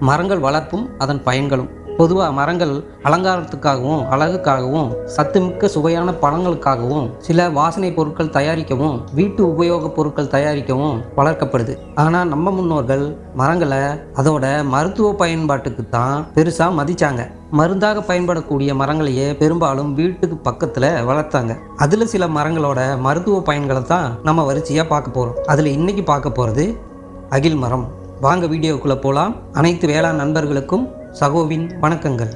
மரங்கள் வளர்ப்பும் அதன் பயன்களும். பொதுவாக மரங்கள் அலங்காரத்துக்காகவும் அழகுக்காகவும் சத்துமிக்க சுவையான பழங்களுக்காகவும் சில வாசனை பொருட்கள் தயாரிக்கவும் வீட்டு உபயோகப் பொருட்கள் தயாரிக்கவும் வளர்க்கப்படுது. ஆனால் நம்ம முன்னோர்கள் மரங்களை அதோட மருத்துவ பயன்பாட்டுக்கு தான் பெருசாக மதித்தாங்க மருந்தாக பயன்படக்கூடிய மரங்களையே பெரும்பாலும் வீட்டுக்கு பக்கத்தில் வளர்த்தாங்க. அதில் சில மரங்களோட மருத்துவ பயன்களை தான் நம்ம வரிசையாக பார்க்க போகிறோம் அதில் இன்னைக்கு பார்க்க போகிறது அகில் மரம். வாங்க வீடியோக்குள்ளே போகலாம் அனைத்து வேளாண் நண்பர்களுக்கும் சகோவின் வணக்கங்கள்.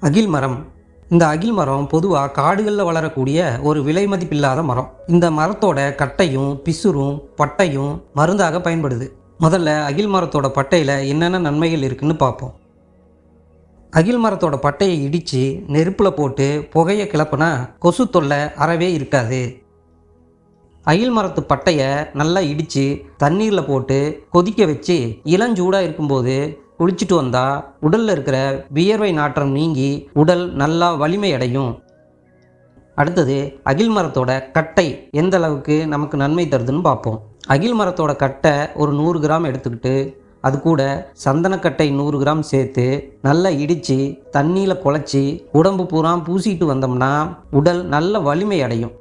அகில் மரம். இந்த அகில் மரம் பொதுவாக காடுகளில் வளரக்கூடிய ஒரு விலை மதிப்பில்லாத மரம். இந்த மரத்தோட கட்டையும் பிசுரும் பட்டையும் மருந்தாக பயன்படுது. முதல்ல அகில் மரத்தோட பட்டையில் என்னென்ன நன்மைகள் இருக்குன்னு பார்ப்போம். அகில் மரத்தோட பட்டையை இடித்து நெருப்பில் போட்டு புகையை கிளப்புனா கொசு தொல்லை அறவே இருக்காது. அகில் மரத்து பட்டையை நல்லா இடித்து தண்ணீரில் போட்டு கொதிக்க வச்சு இளஞ்சூடாக இருக்கும்போது குளிச்சுட்டு வந்தால் உடலில் இருக்கிற வியர்வை நாற்றம் நீங்கி உடல் நல்லா வலிமை அடையும் அடுத்தது அகில் மரத்தோட கட்டை எந்த அளவுக்கு நமக்கு நன்மை தருதுன்னு பார்ப்போம். அகில் மரத்தோட கட்டை ஒரு நூறு கிராம் எடுத்துக்கிட்டு அது கூட சந்தனக்கட்டை நூறு கிராம் சேர்த்து நல்லா இடித்து தண்ணியில் குழச்சி உடம்பு பூரா பூசிட்டு வந்தோம்னா உடல் நல்ல வலிமை அடையும்.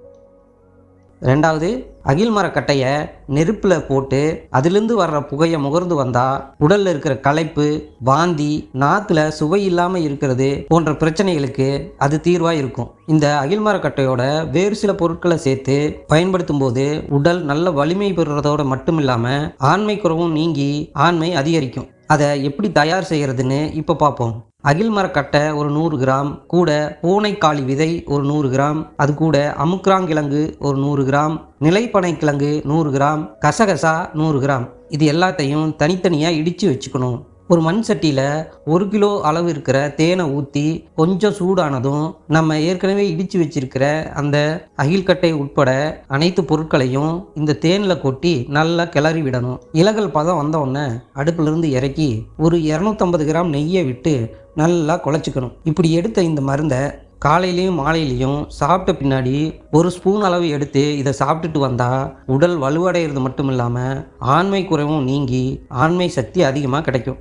ரெண்டாவது அகில் மரக்கட்டையை நெருப்பில் போட்டு அதிலிருந்து வர்ற புகையை முகர்ந்து வந்தால் உடலில் இருக்கிற களைப்பு வாந்தி நாக்கில் சுவை இல்லாமல் இருக்கிறது போன்ற பிரச்சனைகளுக்கு அது தீர்வாக இருக்கும். இந்த அகில் மரக்கட்டையோட வேறு சில பொருட்களை சேர்த்து பயன்படுத்தும் போது உடல் நல்ல வலிமை பெறுறதோடு மட்டும் இல்லாமல் ஆண்மை குறவும் நீங்கி ஆண்மை அதிகரிக்கும். அதை எப்படி தயார் செய்கிறதுன்னு இப்போ பார்ப்போம் அகில் மரக்கட்டை ஒரு நூறு கிராம் கூட பூனைக்காளி விதை ஒரு நூறு கிராம் அது கூட அமுக்ராங்கிழங்கு ஒரு நூறு கிராம் நிலைப்பனை கிழங்கு நூறு கிராம் கசகசா நூறு கிராம். இது எல்லாத்தையும் தனித்தனியாக இடித்து வச்சுக்கணும். ஒரு மண் சட்டியில் ஒரு கிலோ அளவு இருக்கிற தேனை ஊற்றி கொஞ்சம் சூடானதும் நம்ம ஏற்கனவே இடித்து வச்சிருக்கிற அந்த அகில்கட்டை உட்பட அனைத்து பொருட்களையும் இந்த தேனில் கொட்டி நல்லா கிளறி விடணும். இலகல் பதம் வந்த உடனே அடுப்பிலிருந்து இறக்கி ஒரு இரநூத்தம்பது கிராம் நெய்யை விட்டு நல்லா குழச்சிக்கணும். இப்படி எடுத்த இந்த மருந்தை காலையிலையும் மாலையிலையும் சாப்பிட்ட பின்னாடி ஒரு ஸ்பூன் அளவு எடுத்து இதை சாப்பிட்டுட்டு வந்தால் உடல் வலுவடைகிறது மட்டும் இல்லாமல் ஆண்மை குறைவும் நீங்கி ஆண்மை சக்தி அதிகமாக கிடைக்கும்.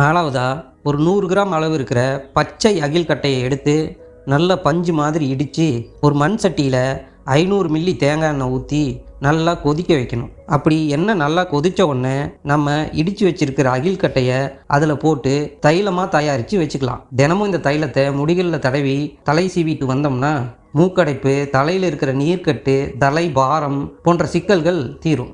நாலாவதாக ஒரு நூறு கிராம் அளவு இருக்கிற பச்சை அகில் கட்டையை எடுத்து நல்ல பஞ்சு மாதிரி இடித்து ஒரு மண் சட்டியில் ஐநூறு மில்லி தேங்காய் எண்ணெய் ஊற்றி நல்லா கொதிக்க வைக்கணும். அப்படி எண்ணெய் நல்லா கொதித்த உடனே நம்ம இடித்து வச்சிருக்கிற அகில் கட்டையை அதில் போட்டு தைலமாக தயாரித்து வச்சுக்கலாம். தினமும் இந்த தைலத்தை முடிகளில் தடவி தலை சீவிட்டு வந்தோம்னா மூக்கடைப்பு தலையில் இருக்கிற நீர்க்கட்டு தலை பாரம் போன்ற சிக்கல்கள் தீரும்.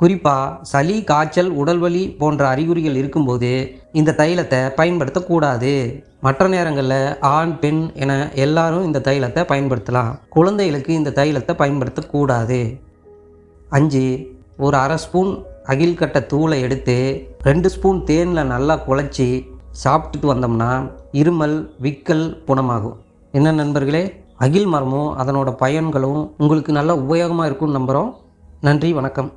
குறிப்பாக சளி காய்ச்சல் உடல்வலி போன்ற அறிகுறிகள் இருக்கும்போது இந்த தைலத்தை பயன்படுத்தக்கூடாது. மற்ற நேரங்களில் ஆண் பெண் என எல்லாரும் இந்த தைலத்தை பயன்படுத்தலாம். குழந்தைகளுக்கு இந்த தைலத்தை பயன்படுத்தக்கூடாது. அஞ்சு ஒரு அரை ஸ்பூன் அகில்கட்டை தூளை எடுத்து ரெண்டு ஸ்பூன் தேனில் நல்லா குழச்சி சாப்பிட்டுட்டு வந்தோம்னா இருமல் விக்கல் குணமாகும். என்ன நண்பர்களே? அகில் மரமும் அதனோட பயன்களும் உங்களுக்கு நல்ல உபயோகமாக இருக்கும்னு நம்புகிறோம் நன்றி வணக்கம்.